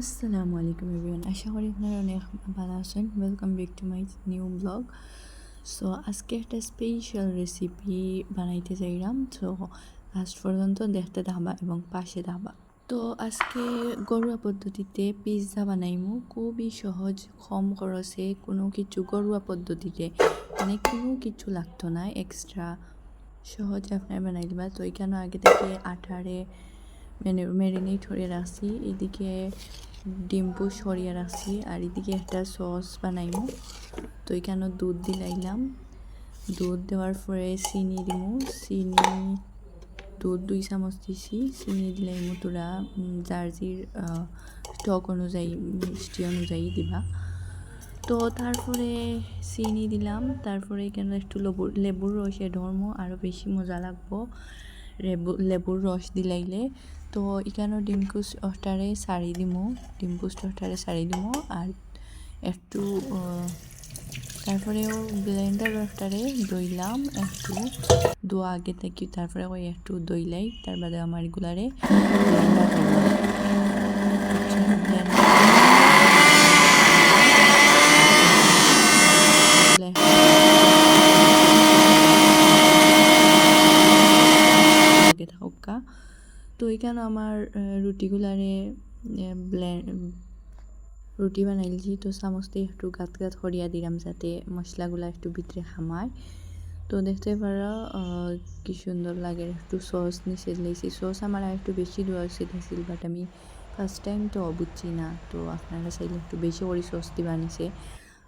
আসসালামু আলাইকুম এভরিওয়ান, আশা করি আপনারা অনেক ভালো আছেন। Welcome back to my new blog so আজকে একটা স্পেশাল রেসিপি বানাইতে চাইলাম। তো লাস্ট পর্যন্ত দেখতে দাবা এবং পাশে দাবা তো, আজকে ঘরোয়া পদ্ধতিতে পিৎজা বানাইমু। খুবই সহজ, কম খরচে কোনো কিছু ঘরোয়া পদ্ধতিতে। মানে কোনো কিছু লাগতো না এক্সট্রা সহজে আপনার বানাই দিবা। তো, এখানে আগে থেকে আঠারে ম্যারিনেট করে রাখছি। এদিকে ডিম্পু সরিয়ে রাখছি আর এদিকে একটা সস বানাইমু। তো এখানে দুধ দিলাইলাম। দুধ দেওয়ার পরে চিনি দিমু। চিনি, দুধ দুই চামচ দিছি। চিনি দিলাইমু তোরা জার্জির স্টক অনুযায়ী, মিষ্টি অনুযায়ী দিবা। তো তারপরে চিনি দিলাম। তারপরে এখানে একটু লেবুর লেবুর রসে ধর্ম আরও বেশি মজা লাগবো। লেবুর রস দিলাইলে। তো এখানে ডিমকুস অষ্টারে শাড়ি দিমু ডিমকুস অষ্টারে শাড়ি দিমু আর একটু তারপরেও ব্লেন্ডার অষ্টারে দইলাম একটু দোয়া আগে থেকে তারপরে ওই একটু দইলাই তার বাদে আমার এগুলারে থাকা তো এখানে আমার রুটিগুলারে রুটি বানাইছি তো চামচতে একটু গাত গাত সরিয়া দিলাম যাতে মশলাগুলা একটু ভিতরে খামায়। তো দেখতে পারো কি সুন্দর লাগে একটু সস নিচে দিয়েছি। সস আমার একটু বেশি দেওয়া উচিত হয়েছিল বাট আমি ফার্স্ট টাইম তো বুঝছি না। তো আপনারা চাইলে একটু বেশি করে সস দিবা নিছে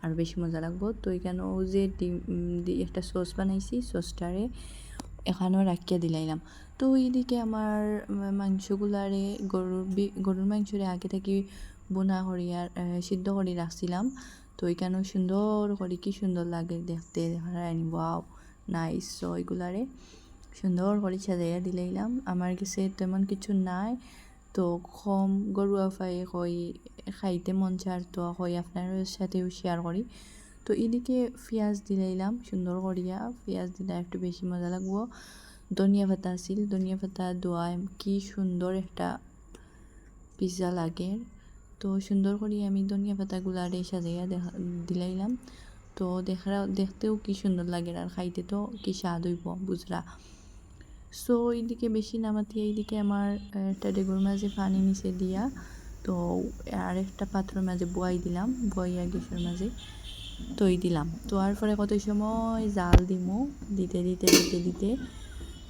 আর বেশি মজা লাগবো। তো এখানেও যে ডিম একটা সস বানাইছি সসটারে এখানেও রাখিয়া দিলাইলাম তো এইদিকে আমার মাংসগুলারে গরুর গরুর মাংসরে আগে থেকে বোনা করিয়ার সিদ্ধ করে রাখছিলাম তো এখানেও সুন্দর করে কি সুন্দর লাগে দেখতে আনিব নাইস সো এগুলারে সুন্দর করে সাজাইয়া দিলাইলাম আমার কাছে তেমন কিছু নাই। তো কম গরুয়া আফাই হই খাইতে মন চার তো হই আপনার সাথেও শেয়ার করি তো এদিকে পেঁয়াজ দিলাইলাম, সুন্দর করিয়া। পেঁয়াজ দিলে একটু বেশি মজা লাগবো। ধনিয়া পাতা আছিল, ধনিয়া পাতা দোয়া কি সুন্দর একটা পিৎজা লাগে। তো সুন্দর করে আমি ধনিয়া পাতাগুলারে সাজাইয়া দেখা, দিলাইলাম। তো দেখা দেখতেও কি সুন্দর লাগে আর খাইতে তো কি স্বাদ হইব বুঝরা সো এইদিকে বেশি নামাতি এইদিকে আমার একটা ডেগুর মাঝে পানি নিচে দিয়া, তো আর একটা পাত্রের মাঝে বয়াই দিলাম বইয়া গ্যাসের মাঝে। তৈ দিলাম। তো আর পরে কত সময় জাল দিমু, দিতে দিতে দিতে দিতে।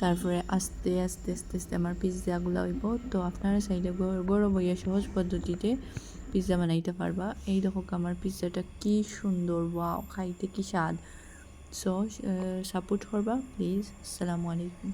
তারপরে আস্তে আস্তে আস্তে আস্তে আমার পিৎজাগুলো হইব। তো আপনারা চাইলে বড় বইয়া সহজ পদ্ধতিতে পিৎজা বানাইতে পারবা। এই দেখো আমার পিৎজাটা কি সুন্দর বা খাইতে কি স্বাদ। সো সাপোর্ট করবা প্লিজ আসসালামু আলাইকুম।